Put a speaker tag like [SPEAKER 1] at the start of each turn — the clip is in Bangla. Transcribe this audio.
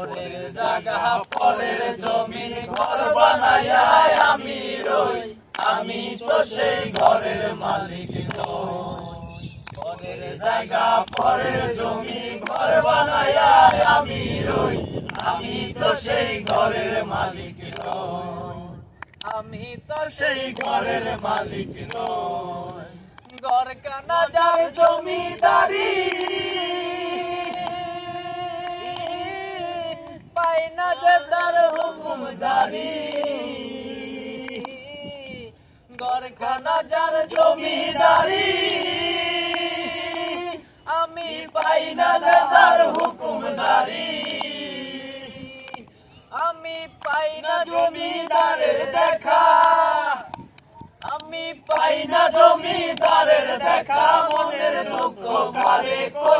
[SPEAKER 1] পরের জায়গা, পরের জমিন ঘর বানায়া আমি রই। আমি তো সেই ঘরের মালিক পরের জায়গা, পরের জমি ঘর বানায়া আমি রই। আমি তো সেই ঘরের মালিক আমি তো সেই ঘরের মালিক নই। ঘর কানা যার জমিদারি হুকুমদারি গরখানা যার জমিদারি। আমি পাই না তার হুকুমদারি আমি পাই না জমিদারের দেখা। আমি পাই না জমিদারের দেখা। মনের দুঃখ কারে মনের দুঃখ